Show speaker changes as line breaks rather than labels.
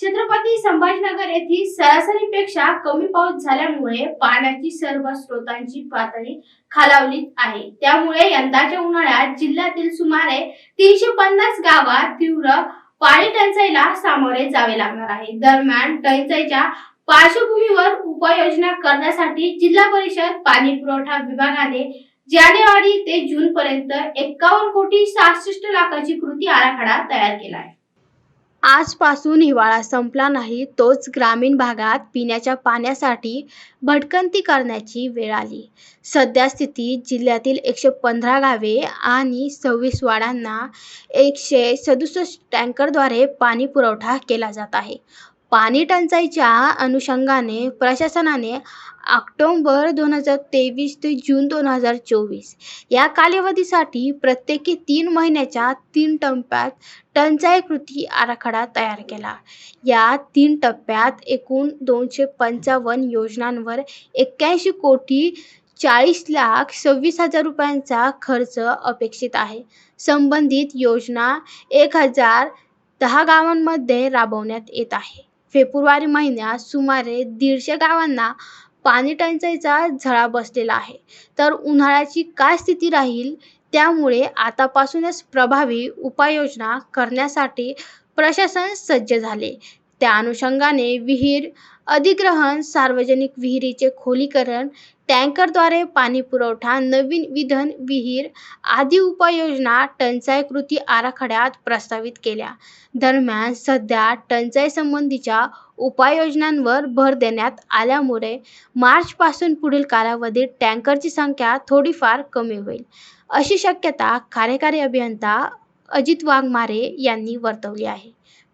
छत्रपती संभाजीनगर येथील सरासरीपेक्षा कमी पाऊस झाल्यामुळे पाण्याची सर्व स्रोतांची पातळी खालावली आहे. त्यामुळे यंदाच्या उन्हाळ्यात जिल्ह्यातील सुमारे तीनशे पन्नास गावात तीव्र पाणी टंचाईला सामोरे जावे लागणार आहे. दरम्यान टंचाईच्या पार्श्वभूमीवर उपाययोजना करण्यासाठी जिल्हा परिषद पाणी पुरवठा विभागाने जानेवारी ते जून पर्यंत एकावन्न कोटी सहासष्ट लाखाची कृती आराखडा तयार केला आहे.
आजपासून हिवाळा संपला नाही तोच ग्रामीण भागात पिण्याच्या पाण्यासाठी भटकंती करण्याची वेळ आली. सध्या स्थितीत जिल्ह्यातील एकशे पंधरा गावे आणि सव्वीस वाड्यांना एकशे सदुसष्ट टँकरद्वारे पाणी पुरवठा केला जात आहे. पाणी टंचाईच्या अनुषंगाने प्रशासनाने ऑक्टोबर दोन हजार तेवीस ते जून दोन हजार चोवीस. या कालावधीसाठी प्रत्येकी तीन महिन्याच्या तीन टप्प्यात टंचाई कृती आराखडा तयार केला. या तीन टप्प्यात एकूण दोनशे पंचावन्न योजनांवर एक्क्याऐंशी कोटी चाळीस लाख सव्वीस हजार रुपयांचा खर्च अपेक्षित आहे. संबंधित योजना एक हजार दहा गावांमध्ये राबवण्यात येत आहे. फेब्रुवारी महिन्यात सुमारे दीडशे गावांना पाणी टंचाईचा झळा बसलेला आहे. तर उन्हाळ्याची काय स्थिती राहील? त्यामुळे आतापासूनच प्रभावी उपाययोजना करण्यासाठी प्रशासन सज्ज झाले. त्या अनुषंगाने विहीर अधिग्रहण सार्वजनिक विहिरीचे खोलीकरण टँकरद्वारे पाणी पुरवठा नवीन विधन विहीर आदी उपाययोजना टंचाई कृती आराखड्यात प्रस्तावित केल्या. दरम्यान सध्या टंचाई संबंधीच्या उपाययोजनांवर भर देण्यात आल्यामुळे मार्चपासून पुढील कालावधीत टँकरची संख्या थोडीफार कमी होईल. अशी शक्यता कार्यकारी अभियंता अजित वाघमारे यांनी वर्तवली आहे.